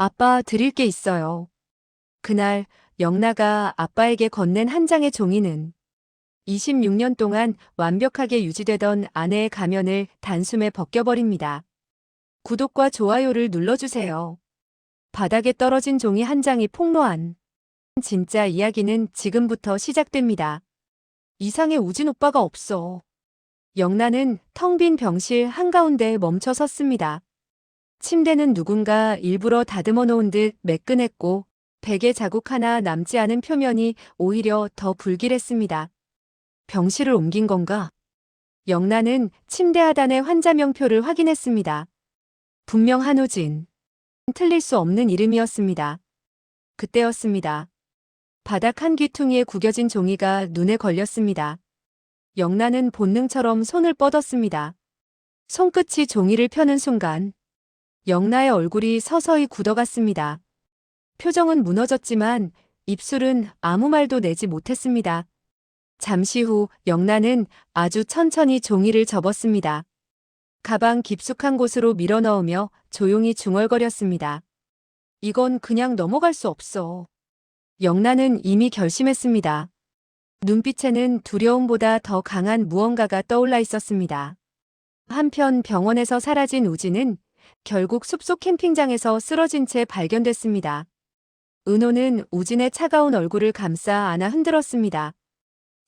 아빠 드릴 게 있어요. 그날 영나가 아빠에게 건넨 한 장의 종이는 26년 동안 완벽하게 유지되던 아내의 가면을 단숨에 벗겨버립니다. 구독과 좋아요를 눌러주세요. 바닥에 떨어진 종이 한 장이 폭로한 진짜 이야기는 지금부터 시작됩니다. 이상의 우진 오빠가 없어. 영나는 텅빈 병실 한가운데 멈춰 섰습니다. 침대는 누군가 일부러 다듬어 놓은 듯 매끈했고 베개 자국 하나 남지 않은 표면이 오히려 더 불길했습니다. 병실을 옮긴 건가? 영나는 침대 하단의 환자 명표를 확인했습니다. 분명 한우진. 틀릴 수 없는 이름이었습니다. 그때였습니다. 바닥 한 귀퉁이에 구겨진 종이가 눈에 걸렸습니다. 영나는 본능처럼 손을 뻗었습니다. 손끝이 종이를 펴는 순간 영나의 얼굴이 서서히 굳어갔습니다. 표정은 무너졌지만 입술은 아무 말도 내지 못했습니다. 잠시 후 영나는 아주 천천히 종이를 접었습니다. 가방 깊숙한 곳으로 밀어 넣으며 조용히 중얼거렸습니다. 이건 그냥 넘어갈 수 없어. 영나는 이미 결심했습니다. 눈빛에는 두려움보다 더 강한 무언가가 떠올라 있었습니다. 한편 병원에서 사라진 우진은 결국 숲속 캠핑장에서 쓰러진 채 발견됐습니다. 은호는 우진의 차가운 얼굴을 감싸 안아 흔들었습니다.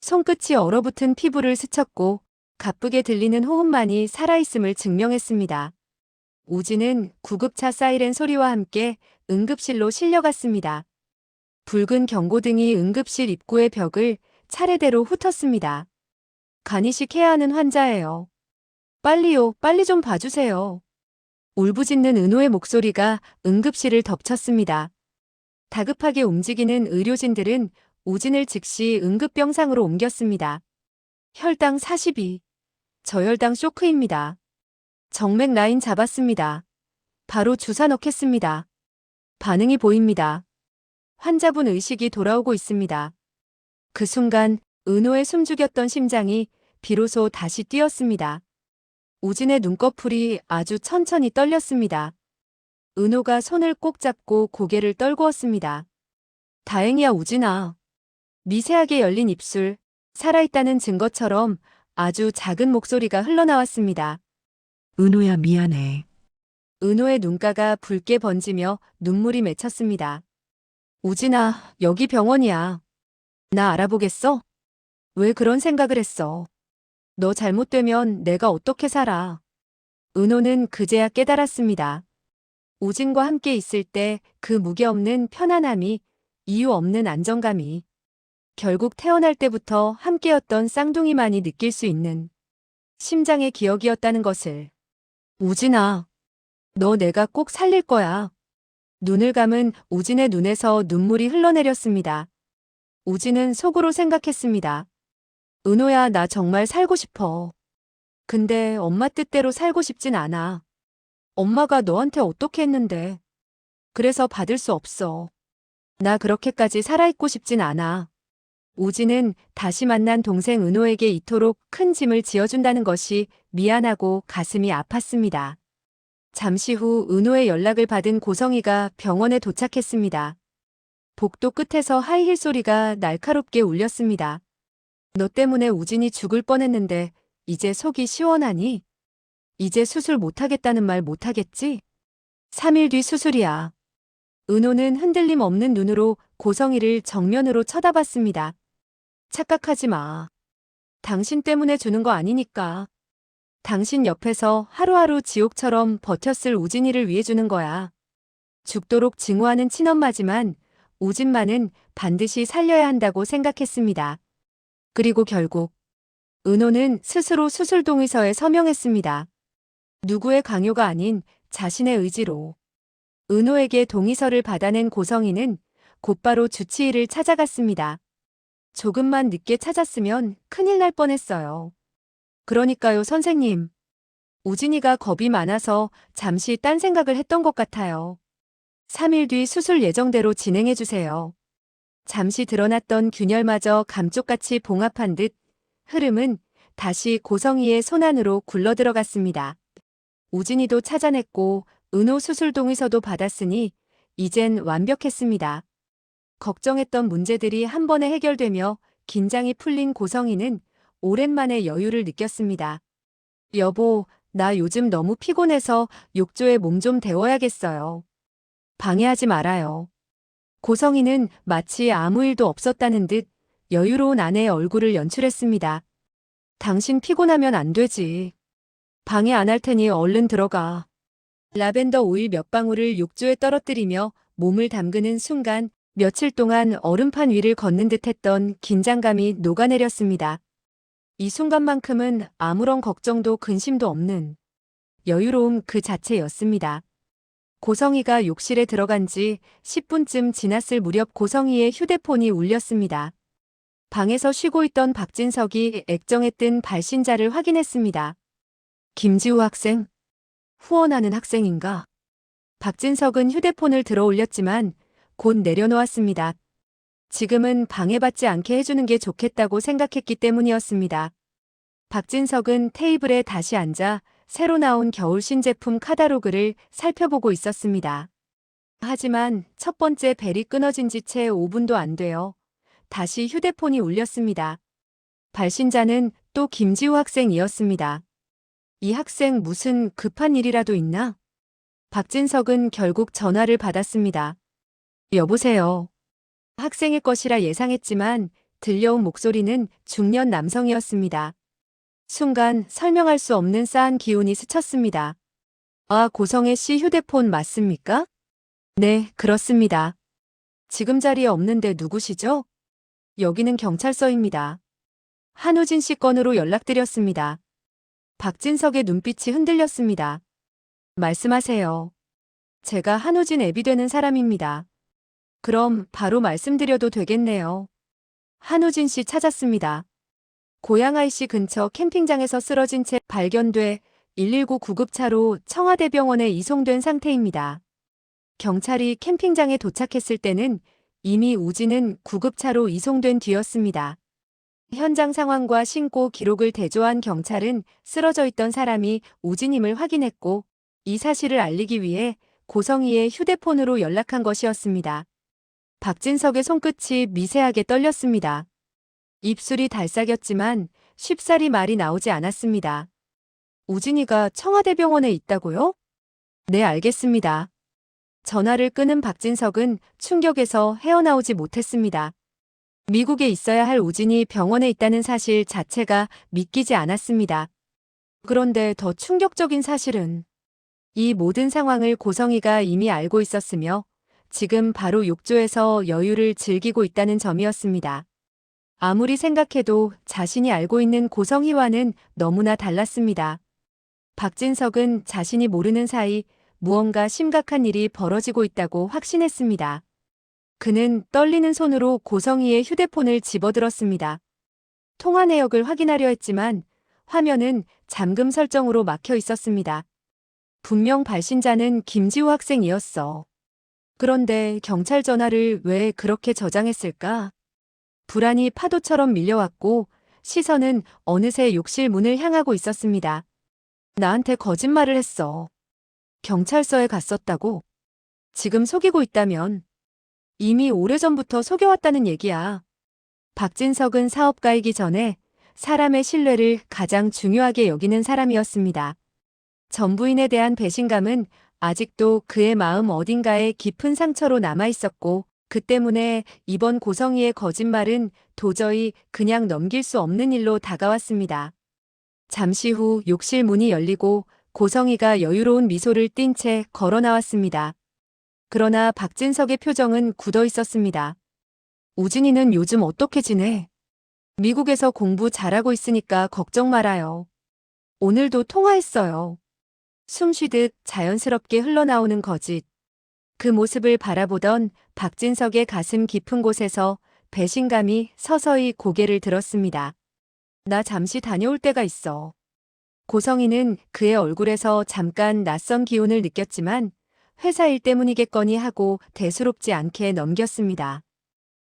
손끝이 얼어붙은 피부를 스쳤고 가쁘게 들리는 호흡만이 살아있음을 증명했습니다. 우진은 구급차 사이렌 소리와 함께 응급실로 실려갔습니다. 붉은 경고등이 응급실 입구의 벽을 차례대로 훑었습니다. 간이식 해야 하는 환자예요. 빨리요, 빨리 좀 봐주세요. 울부짖는 은호의 목소리가 응급실을 덮쳤습니다. 다급하게 움직이는 의료진들은 우진을 즉시 응급병상으로 옮겼습니다. 혈당 42. 저혈당 쇼크입니다. 정맥 라인 잡았습니다. 바로 주사 넣겠습니다. 반응이 보입니다. 환자분 의식이 돌아오고 있습니다. 그 순간 은호의 숨죽였던 심장이 비로소 다시 뛰었습니다. 우진의 눈꺼풀이 아주 천천히 떨렸습니다. 은호가 손을 꼭 잡고 고개를 떨구었습니다. 다행이야 우진아. 미세하게 열린 입술, 살아있다는 증거처럼 아주 작은 목소리가 흘러나왔습니다. 은호야 미안해. 은호의 눈가가 붉게 번지며 눈물이 맺혔습니다. 우진아, 여기 병원이야. 나 알아보겠어? 왜 그런 생각을 했어? 너 잘못되면 내가 어떻게 살아? 은호는 그제야 깨달았습니다. 우진과 함께 있을 때 그 무게 없는 편안함이 이유 없는 안정감이 결국 태어날 때부터 함께였던 쌍둥이만이 느낄 수 있는 심장의 기억이었다는 것을. 우진아, 너 내가 꼭 살릴 거야. 눈을 감은 우진의 눈에서 눈물이 흘러내렸습니다. 우진은 속으로 생각했습니다. 은호야, 나 정말 살고 싶어. 근데 엄마 뜻대로 살고 싶진 않아. 엄마가 너한테 어떻게 했는데. 그래서 받을 수 없어. 나 그렇게까지 살아있고 싶진 않아. 우진은 다시 만난 동생 은호에게 이토록 큰 짐을 지어준다는 것이 미안하고 가슴이 아팠습니다. 잠시 후 은호의 연락을 받은 고성이가 병원에 도착했습니다. 복도 끝에서 하이힐 소리가 날카롭게 울렸습니다. 너 때문에 우진이 죽을 뻔했는데 이제 속이 시원하니? 이제 수술 못하겠다는 말 못하겠지? 3일 뒤 수술이야. 은호는 흔들림 없는 눈으로 고성이를 정면으로 쳐다봤습니다. 착각하지 마. 당신 때문에 주는 거 아니니까. 당신 옆에서 하루하루 지옥처럼 버텼을 우진이를 위해 주는 거야. 죽도록 증오하는 친엄마지만 우진만은 반드시 살려야 한다고 생각했습니다. 그리고 결국 은호는 스스로 수술 동의서에 서명했습니다. 누구의 강요가 아닌 자신의 의지로. 은호에게 동의서를 받아낸 고성이는 곧바로 주치의를 찾아갔습니다. 조금만 늦게 찾았으면 큰일 날 뻔했어요. 그러니까요, 선생님. 우진이가 겁이 많아서 잠시 딴 생각을 했던 것 같아요. 3일 뒤 수술 예정대로 진행해주세요. 잠시 드러났던 균열마저 감쪽같이 봉합한 듯 흐름은 다시 고성이의 손안으로 굴러들어갔습니다. 우진이도 찾아냈고 은호 수술 동의서도 받았으니 이젠 완벽했습니다. 걱정했던 문제들이 한 번에 해결되며 긴장이 풀린 고성이는 오랜만에 여유를 느꼈습니다. 여보, 나 요즘 너무 피곤해서 욕조에 몸 좀 데워야겠어요. 방해하지 말아요. 고성이는 마치 아무 일도 없었다는 듯 여유로운 아내의 얼굴을 연출했습니다. 당신 피곤하면 안 되지. 방해 안 할 테니 얼른 들어가. 라벤더 오일 몇 방울을 욕조에 떨어뜨리며 몸을 담그는 순간 며칠 동안 얼음판 위를 걷는 듯 했던 긴장감이 녹아내렸습니다. 이 순간만큼은 아무런 걱정도 근심도 없는 여유로움 그 자체였습니다. 고성이가 욕실에 들어간 지 10분쯤 지났을 무렵 고성이의 휴대폰이 울렸습니다. 방에서 쉬고 있던 박진석이 액정에 뜬 발신자를 확인했습니다. 김지우 학생? 후원하는 학생인가? 박진석은 휴대폰을 들어 올렸지만 곧 내려놓았습니다. 지금은 방해받지 않게 해주는 게 좋겠다고 생각했기 때문이었습니다. 박진석은 테이블에 다시 앉아 새로 나온 겨울 신제품 카다로그를 살펴보고 있었습니다. 하지만 첫 번째 벨이 끊어진 지 채 5분도 안 돼요. 다시 휴대폰이 울렸습니다. 발신자는 또 김지우 학생이었습니다. 이 학생 무슨 급한 일이라도 있나? 박진석은 결국 전화를 받았습니다. 여보세요. 학생일 것이라 예상했지만 들려온 목소리는 중년 남성이었습니다. 순간 설명할 수 없는 싸한 기운이 스쳤습니다. 아, 고성애 씨 휴대폰 맞습니까? 네, 그렇습니다. 지금 자리에 없는데 누구시죠? 여기는 경찰서입니다. 한우진 씨 건으로 연락드렸습니다. 박진석의 눈빛이 흔들렸습니다. 말씀하세요. 제가 한우진 앱이 되는 사람입니다. 그럼 바로 말씀드려도 되겠네요. 한우진 씨 찾았습니다. 고양아이 씨 근처 캠핑장에서 쓰러진 채 발견돼 119 구급차로 청와대병원에 이송된 상태입니다. 경찰이 캠핑장에 도착했을 때는 이미 우진은 구급차로 이송된 뒤였습니다. 현장 상황과 신고 기록을 대조한 경찰은 쓰러져 있던 사람이 우진임을 확인했고 이 사실을 알리기 위해 고성희의 휴대폰으로 연락한 것이었습니다. 박진석의 손끝이 미세하게 떨렸습니다. 입술이 달싹였지만 쉽사리 말이 나오지 않았습니다. 우진이가 청와대병원에 있다고요? 네, 알겠습니다. 전화를 끄는 박진석은 충격에서 헤어나오지 못했습니다. 미국에 있어야 할 우진이 병원에 있다는 사실 자체가 믿기지 않았습니다. 그런데 더 충격적인 사실은 이 모든 상황을 고성이가 이미 알고 있었으며 지금 바로 욕조에서 여유를 즐기고 있다는 점이었습니다. 아무리 생각해도 자신이 알고 있는 고성희와는 너무나 달랐습니다. 박진석은 자신이 모르는 사이 무언가 심각한 일이 벌어지고 있다고 확신했습니다. 그는 떨리는 손으로 고성희의 휴대폰을 집어들었습니다. 통화 내역을 확인하려 했지만 화면은 잠금 설정으로 막혀 있었습니다. 분명 발신자는 김지우 학생이었어. 그런데 경찰 전화를 왜 그렇게 저장했을까? 불안이 파도처럼 밀려왔고 시선은 어느새 욕실 문을 향하고 있었습니다. 나한테 거짓말을 했어. 경찰서에 갔었다고? 지금 속이고 있다면 이미 오래전부터 속여왔다는 얘기야. 박진석은 사업가이기 전에 사람의 신뢰를 가장 중요하게 여기는 사람이었습니다. 전부인에 대한 배신감은 아직도 그의 마음 어딘가에 깊은 상처로 남아 있었고 그 때문에 이번 고성희의 거짓말은 도저히 그냥 넘길 수 없는 일로 다가왔습니다. 잠시 후 욕실 문이 열리고 고성희가 여유로운 미소를 띤 채 걸어 나왔습니다. 그러나 박진석의 표정은 굳어 있었습니다. 우진이는 요즘 어떻게 지내? 미국에서 공부 잘하고 있으니까 걱정 말아요. 오늘도 통화했어요. 숨 쉬듯 자연스럽게 흘러나오는 거짓. 그 모습을 바라보던 박진석의 가슴 깊은 곳에서 배신감이 서서히 고개를 들었습니다. 나 잠시 다녀올 때가 있어. 고성희는 그의 얼굴에서 잠깐 낯선 기운을 느꼈지만 회사 일 때문이겠거니 하고 대수롭지 않게 넘겼습니다.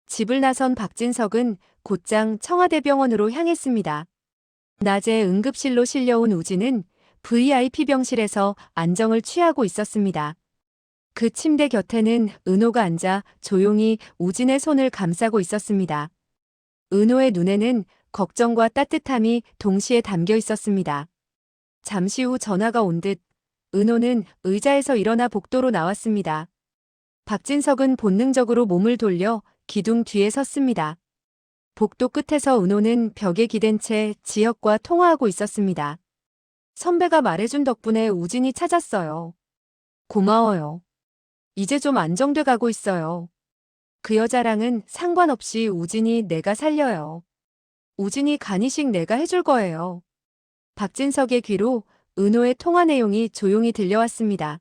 집을 나선 박진석은 곧장 청와대병원으로 향했습니다. 낮에 응급실로 실려온 우진은 VIP 병실에서 안정을 취하고 있었습니다. 그 침대 곁에는 은호가 앉아 조용히 우진의 손을 감싸고 있었습니다. 은호의 눈에는 걱정과 따뜻함이 동시에 담겨 있었습니다. 잠시 후 전화가 온 듯 은호는 의자에서 일어나 복도로 나왔습니다. 박진석은 본능적으로 몸을 돌려 기둥 뒤에 섰습니다. 복도 끝에서 은호는 벽에 기댄 채 지혁과 통화하고 있었습니다. 선배가 말해준 덕분에 우진이 찾았어요. 고마워요. 이제 좀 안정돼 가고 있어요. 그 여자랑은 상관없이 우진이 내가 살려요. 우진이 간이식 내가 해줄 거예요. 박진석의 귀로 은호의 통화 내용이 조용히 들려왔습니다.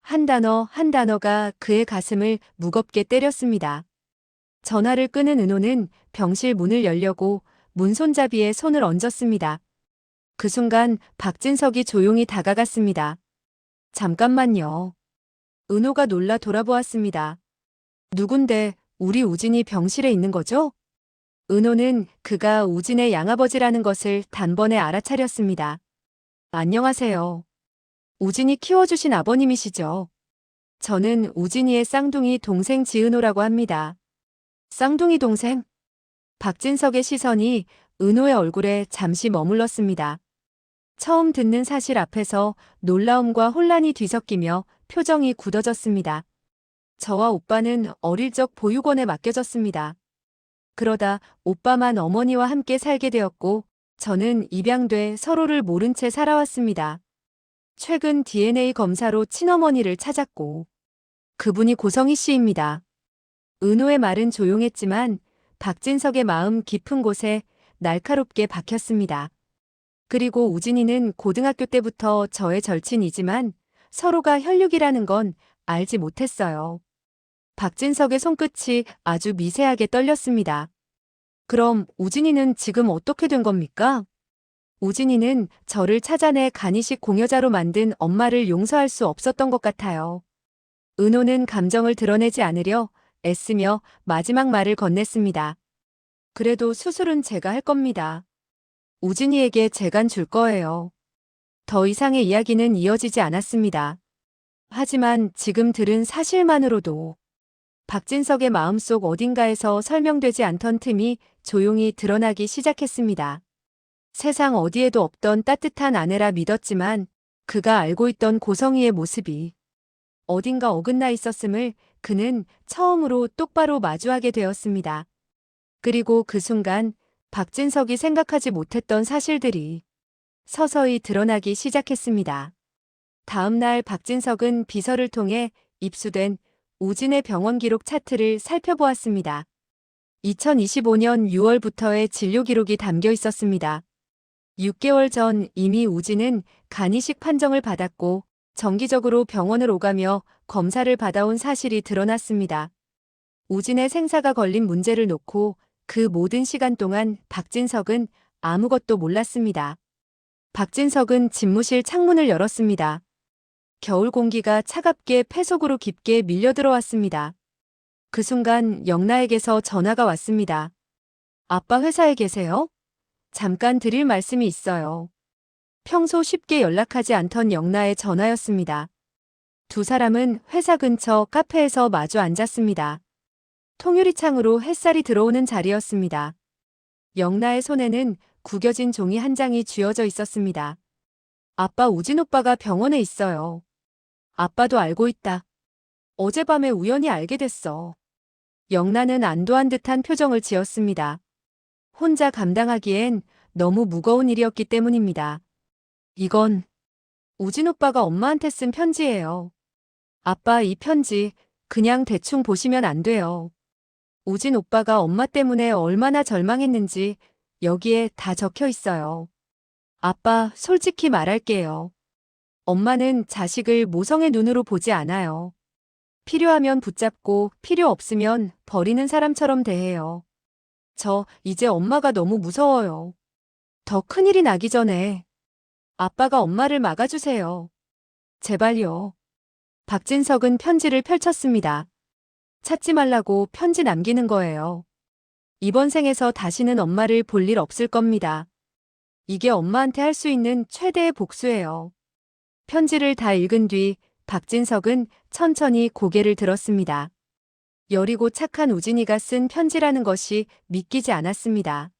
한 단어 한 단어가 그의 가슴을 무겁게 때렸습니다. 전화를 끄는 은호는 병실 문을 열려고 문손잡이에 손을 얹었습니다. 그 순간 박진석이 조용히 다가갔습니다. 잠깐만요. 은호가 놀라 돌아보았습니다. 누군데 우리 우진이 병실에 있는 거죠? 은호는 그가 우진의 양아버지라는 것을 단번에 알아차렸습니다. 안녕하세요. 우진이 키워주신 아버님이시죠? 저는 우진이의 쌍둥이 동생 지은호라고 합니다. 쌍둥이 동생? 박진석의 시선이 은호의 얼굴에 잠시 머물렀습니다. 처음 듣는 사실 앞에서 놀라움과 혼란이 뒤섞이며 표정이 굳어졌습니다. 저와 오빠는 어릴 적 보육원에 맡겨졌습니다. 그러다 오빠만 어머니와 함께 살게 되었고 저는 입양돼 서로를 모른 채 살아왔습니다. 최근 DNA 검사로 친어머니를 찾았고 그분이 고성희 씨입니다. 은호의 말은 조용했지만 박진석의 마음 깊은 곳에 날카롭게 박혔습니다. 그리고 우진이는 고등학교 때부터 저의 절친이지만 서로가 혈육이라는 건 알지 못했어요. 박진석의 손끝이 아주 미세하게 떨렸습니다. 그럼 우진이는 지금 어떻게 된 겁니까? 우진이는 저를 찾아내 간이식 공여자로 만든 엄마를 용서할 수 없었던 것 같아요. 은호는 감정을 드러내지 않으려 애쓰며 마지막 말을 건넸습니다. 그래도 수술은 제가 할 겁니다. 우진이에게 재간 줄 거예요. 더 이상의 이야기는 이어지지 않았습니다. 하지만 지금 들은 사실만으로도 박진석의 마음속 어딘가에서 설명되지 않던 틈이 조용히 드러나기 시작했습니다. 세상 어디에도 없던 따뜻한 아내라 믿었지만 그가 알고 있던 고성희의 모습이 어딘가 어긋나 있었음을 그는 처음으로 똑바로 마주하게 되었습니다. 그리고 그 순간 박진석이 생각하지 못했던 사실들이 서서히 드러나기 시작했습니다. 다음 날 박진석은 비서를 통해 입수된 우진의 병원 기록 차트를 살펴보았습니다. 2025년 6월부터의 진료 기록이 담겨 있었습니다. 6개월 전 이미 우진은 간이식 판정을 받았고 정기적으로 병원을 오가며 검사를 받아온 사실이 드러났습니다. 우진의 생사가 걸린 문제를 놓고 그 모든 시간 동안 박진석은 아무것도 몰랐습니다. 박진석은 집무실 창문을 열었습니다. 겨울 공기가 차갑게 폐속으로 깊게 밀려 들어왔습니다. 그 순간 영나에게서 전화가 왔습니다. 아빠 회사에 계세요? 잠깐 드릴 말씀이 있어요. 평소 쉽게 연락하지 않던 영나의 전화였습니다. 두 사람은 회사 근처 카페에서 마주 앉았습니다. 통유리창으로 햇살이 들어오는 자리였습니다. 영나의 손에는 구겨진 종이 한 장이 쥐어져 있었습니다. 아빠 우진 오빠가 병원에 있어요. 아빠도 알고 있다. 어젯밤에 우연히 알게 됐어. 영나는 안도한 듯한 표정을 지었습니다. 혼자 감당하기엔 너무 무거운 일이었기 때문입니다. 이건 우진 오빠가 엄마한테 쓴 편지예요. 아빠 이 편지 그냥 대충 보시면 안 돼요. 우진 오빠가 엄마 때문에 얼마나 절망했는지 여기에 다 적혀 있어요. 아빠 솔직히 말할게요. 엄마는 자식을 모성의 눈으로 보지 않아요. 필요하면 붙잡고 필요 없으면 버리는 사람처럼 대해요. 저 이제 엄마가 너무 무서워요. 더 큰일이 나기 전에 아빠가 엄마를 막아주세요. 제발요. 박진석은 편지를 펼쳤습니다. 찾지 말라고 편지 남기는 거예요. 이번 생에서 다시는 엄마를 볼 일 없을 겁니다. 이게 엄마한테 할 수 있는 최대의 복수예요. 편지를 다 읽은 뒤 박진석은 천천히 고개를 들었습니다. 여리고 착한 우진이가 쓴 편지라는 것이 믿기지 않았습니다.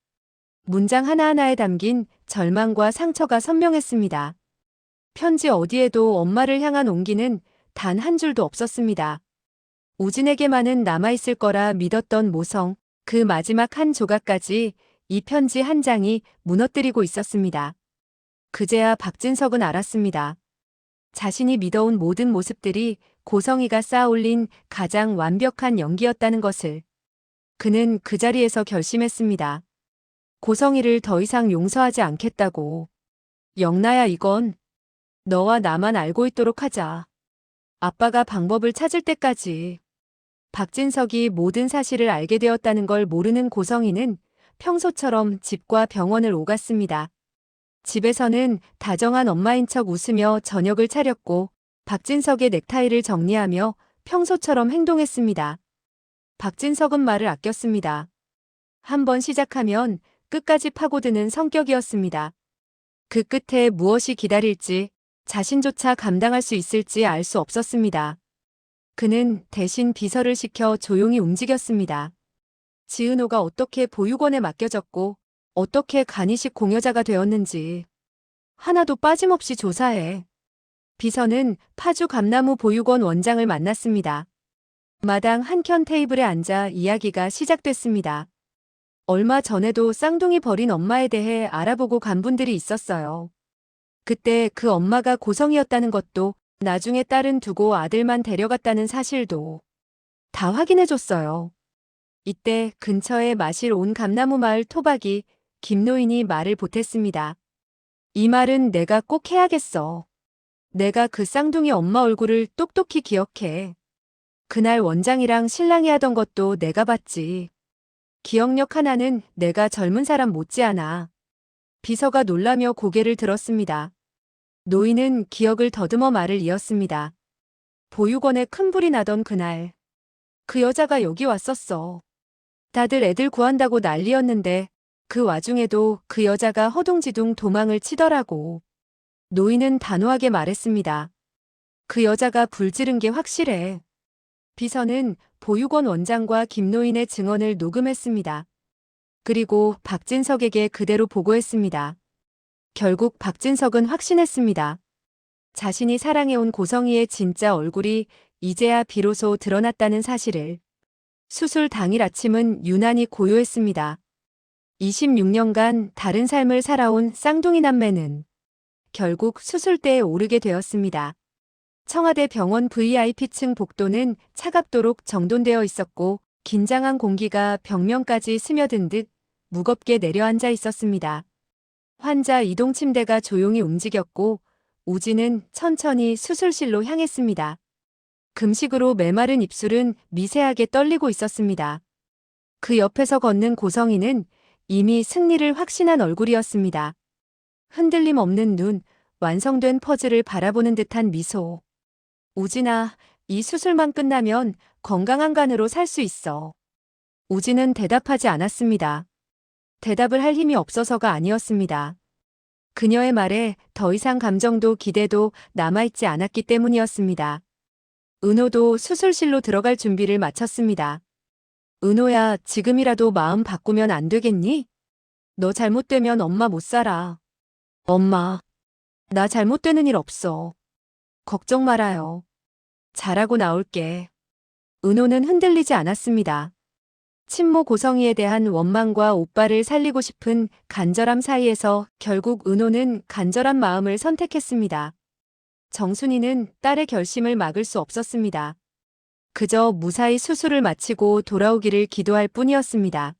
문장 하나하나에 담긴 절망과 상처가 선명했습니다. 편지 어디에도 엄마를 향한 온기는 단 한 줄도 없었습니다. 우진에게만은 남아있을 거라 믿었던 모성, 그 마지막 한 조각까지 이 편지 한 장이 무너뜨리고 있었습니다. 그제야 박진석은 알았습니다. 자신이 믿어온 모든 모습들이 고성이가 쌓아올린 가장 완벽한 연기였다는 것을. 그는 그 자리에서 결심했습니다. 고성이를 더 이상 용서하지 않겠다고. 영나야 이건 너와 나만 알고 있도록 하자. 아빠가 방법을 찾을 때까지. 박진석이 모든 사실을 알게 되었다는 걸 모르는 고성이는 평소처럼 집과 병원을 오갔습니다. 집에서는 다정한 엄마인 척 웃으며 저녁을 차렸고 박진석의 넥타이를 정리하며 평소처럼 행동했습니다. 박진석은 말을 아꼈습니다. 한번 시작하면 끝까지 파고드는 성격이었습니다. 그 끝에 무엇이 기다릴지 자신조차 감당할 수 있을지 알 수 없었습니다. 그는 대신 비서를 시켜 조용히 움직였습니다. 지은호가 어떻게 보육원에 맡겨졌고 어떻게 간이식 공여자가 되었는지 하나도 빠짐없이 조사해. 비서는 파주 감나무 보육원 원장을 만났습니다. 마당 한켠 테이블에 앉아 이야기가 시작됐습니다. 얼마 전에도 쌍둥이 버린 엄마에 대해 알아보고 간 분들이 있었어요. 그때 그 엄마가 고성이었다는 것도 나중에 딸은 두고 아들만 데려갔다는 사실도 다 확인해줬어요. 이때 근처에 마실 온 감나무 마을 토박이 김노인이 말을 보탰습니다. 이 말은 내가 꼭 해야겠어. 내가 그 쌍둥이 엄마 얼굴을 똑똑히 기억해. 그날 원장이랑 신랑이 하던 것도 내가 봤지. 기억력 하나는 내가 젊은 사람 못지않아. 비서가 놀라며 고개를 들었습니다. 노인은 기억을 더듬어 말을 이었습니다. 보육원에 큰 불이 나던 그날. 그 여자가 여기 왔었어. 다들 애들 구한다고 난리였는데 그 와중에도 그 여자가 허둥지둥 도망을 치더라고. 노인은 단호하게 말했습니다. 그 여자가 불 지른 게 확실해. 비서는 보육원 원장과 김노인의 증언을 녹음했습니다. 그리고 박진석에게 그대로 보고했습니다. 결국 박진석은 확신했습니다. 자신이 사랑해온 고성이의 진짜 얼굴이 이제야 비로소 드러났다는 사실을. 수술 당일 아침은 유난히 고요했습니다. 26년간 다른 삶을 살아온 쌍둥이 남매는 결국 수술대에 오르게 되었습니다. 청와대 병원 VIP층 복도는 차갑도록 정돈되어 있었고 긴장한 공기가 벽면까지 스며든 듯 무겁게 내려앉아 있었습니다. 환자 이동 침대가 조용히 움직였고 우진은 천천히 수술실로 향했습니다. 금식으로 메마른 입술은 미세하게 떨리고 있었습니다. 그 옆에서 걷는 고성이는 이미 승리를 확신한 얼굴이었습니다. 흔들림 없는 눈, 완성된 퍼즐을 바라보는 듯한 미소. 우진아, 이 수술만 끝나면 건강한 간으로 살 수 있어. 우진은 대답하지 않았습니다. 대답을 할 힘이 없어서가 아니었습니다. 그녀의 말에 더 이상 감정도 기대도 남아있지 않았기 때문이었습니다. 은호도 수술실로 들어갈 준비를 마쳤습니다. 은호야, 지금이라도 마음 바꾸면 안 되겠니? 너 잘못되면 엄마 못 살아. 엄마, 나 잘못되는 일 없어. 걱정 말아요. 잘하고 나올게. 은호는 흔들리지 않았습니다. 친모 고성이에 대한 원망과 오빠를 살리고 싶은 간절함 사이에서 결국 은호는 간절한 마음을 선택했습니다. 정순이는 딸의 결심을 막을 수 없었습니다. 그저 무사히 수술을 마치고 돌아오기를 기도할 뿐이었습니다.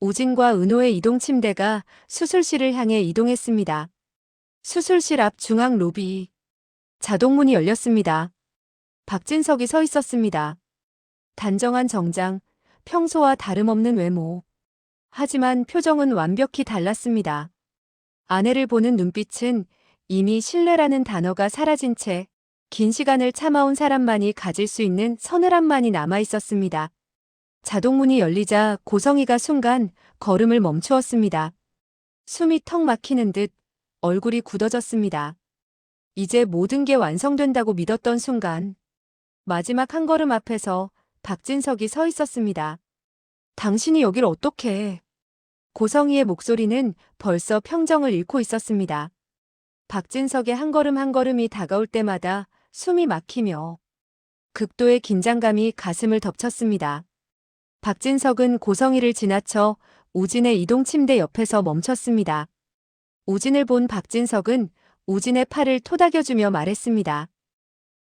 우진과 은호의 이동 침대가 수술실을 향해 이동했습니다. 수술실 앞 중앙 로비. 자동문이 열렸습니다. 박진석이 서 있었습니다. 단정한 정장, 평소와 다름없는 외모. 하지만 표정은 완벽히 달랐습니다. 아내를 보는 눈빛은 이미 신뢰라는 단어가 사라진 채 긴 시간을 참아온 사람만이 가질 수 있는 서늘함만이 남아 있었습니다. 자동문이 열리자 고성이가 순간 걸음을 멈추었습니다. 숨이 턱 막히는 듯 얼굴이 굳어졌습니다. 이제 모든 게 완성된다고 믿었던 순간 마지막 한 걸음 앞에서 박진석이 서 있었습니다. 당신이 여길 어떻게 해? 고성희의 목소리는 벌써 평정을 잃고 있었습니다. 박진석의 한 걸음 한 걸음이 다가올 때마다 숨이 막히며 극도의 긴장감이 가슴을 덮쳤습니다. 박진석은 고성희를 지나쳐 우진의 이동 침대 옆에서 멈췄습니다. 우진을 본 박진석은 우진의 팔을 토닥여주며 말했습니다.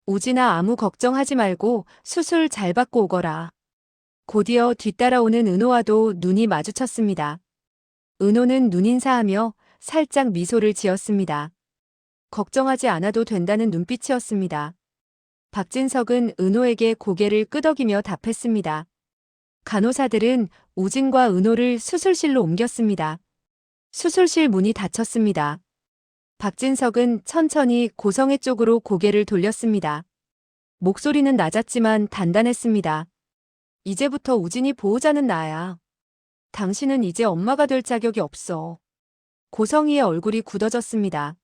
우진아 아무 걱정하지 말고 수술 잘 받고 오거라. 곧이어 뒤따라오는 은호와도 눈이 마주쳤습니다. 은호는 눈인사하며 살짝 미소를 지었습니다. 걱정하지 않아도 된다는 눈빛이었습니다. 박진석은 은호에게 고개를 끄덕이며 답했습니다. 간호사들은 우진과 은호를 수술실로 옮겼습니다. 수술실 문이 닫혔습니다. 박진석은 천천히 고성애 쪽으로 고개를 돌렸습니다. 목소리는 낮았지만 단단했습니다. 이제부터 우진이 보호자는 나야. 당신은 이제 엄마가 될 자격이 없어. 고성희의 얼굴이 굳어졌습니다.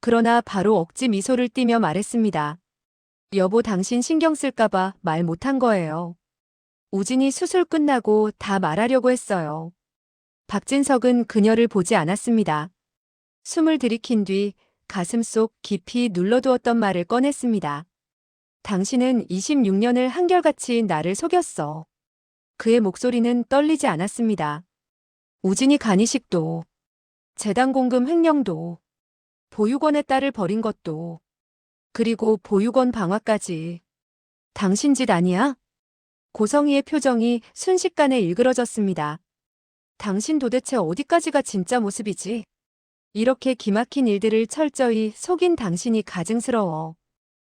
그러나 바로 억지 미소를 띠며 말했습니다. 여보 당신 신경 쓸까봐 말 못한 거예요. 우진이 수술 끝나고 다 말하려고 했어요. 박진석은 그녀를 보지 않았습니다. 숨을 들이킨 뒤 가슴 속 깊이 눌러두었던 말을 꺼냈습니다. 당신은 26년을 한결같이 나를 속였어. 그의 목소리는 떨리지 않았습니다. 우진이 간이식도, 재단 공금 횡령도, 보육원의 딸을 버린 것도, 그리고 보육원 방화까지. 당신 짓 아니야? 고성희의 표정이 순식간에 일그러졌습니다. 당신 도대체 어디까지가 진짜 모습이지? 이렇게 기막힌 일들을 철저히 속인 당신이 가증스러워.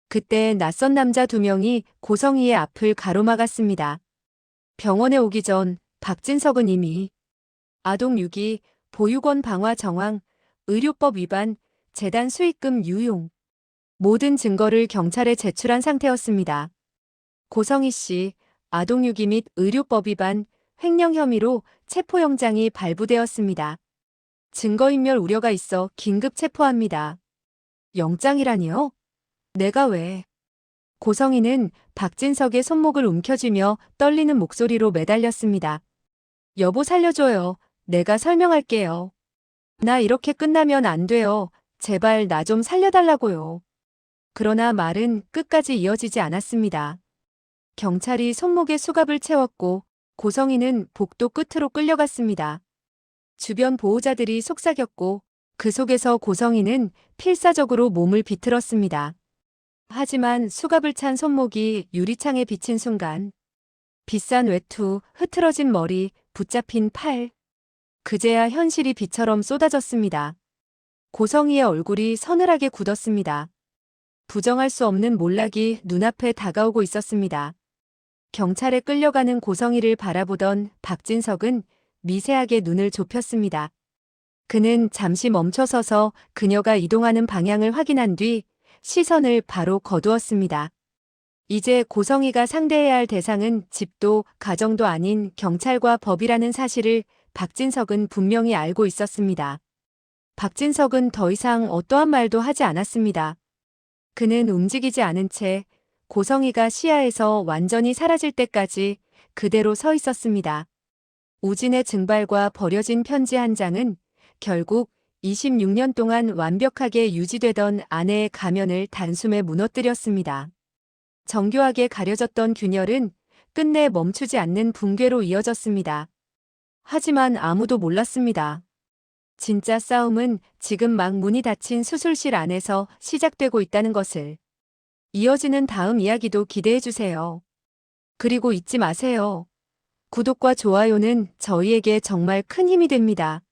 그때 낯선 남자 두 명이 고성희의 앞을 가로막았습니다. 병원에 오기 전 박진석은 이미 아동 유기, 보육원 방화 정황, 의료법 위반, 재단 수익금 유용 모든 증거를 경찰에 제출한 상태였습니다. 고성희 씨 아동 유기 및 의료법 위반, 횡령 혐의로 체포영장이 발부되었습니다. 증거인멸 우려가 있어 긴급 체포합니다. 영장이라니요? 내가 왜? 고성희는 박진석의 손목을 움켜쥐며 떨리는 목소리로 매달렸습니다. 여보 살려줘요. 내가 설명할게요. 나 이렇게 끝나면 안 돼요. 제발 나 좀 살려달라고요. 그러나 말은 끝까지 이어지지 않았습니다. 경찰이 손목에 수갑을 채웠고 고성희는 복도 끝으로 끌려갔습니다. 주변 보호자들이 속삭였고 그 속에서 고성희는 필사적으로 몸을 비틀었습니다. 하지만 수갑을 찬 손목이 유리창에 비친 순간 비싼 외투, 흐트러진 머리, 붙잡힌 팔. 그제야 현실이 비처럼 쏟아졌습니다. 고성희의 얼굴이 서늘하게 굳었습니다. 부정할 수 없는 몰락이 눈앞에 다가오고 있었습니다. 경찰에 끌려가는 고성희를 바라보던 박진석은 미세하게 눈을 좁혔습니다. 그는 잠시 멈춰서서 그녀가 이동하는 방향을 확인한 뒤 시선을 바로 거두었습니다. 이제 고성희가 상대해야 할 대상은 집도 가정도 아닌 경찰과 법이라는 사실을 박진석은 분명히 알고 있었습니다. 박진석은 더 이상 어떠한 말도 하지 않았습니다. 그는 움직이지 않은 채 고성희가 시야에서 완전히 사라질 때까지 그대로 서 있었습니다. 우진의 증발과 버려진 편지 한 장은 결국 26년 동안 완벽하게 유지되던 아내의 가면을 단숨에 무너뜨렸습니다. 정교하게 가려졌던 균열은 끝내 멈추지 않는 붕괴로 이어졌습니다. 하지만 아무도 몰랐습니다. 진짜 싸움은 지금 막 문이 닫힌 수술실 안에서 시작되고 있다는 것을. 이어지는 다음 이야기도 기대해주세요. 그리고 잊지 마세요. 구독과 좋아요는 저희에게 정말 큰 힘이 됩니다.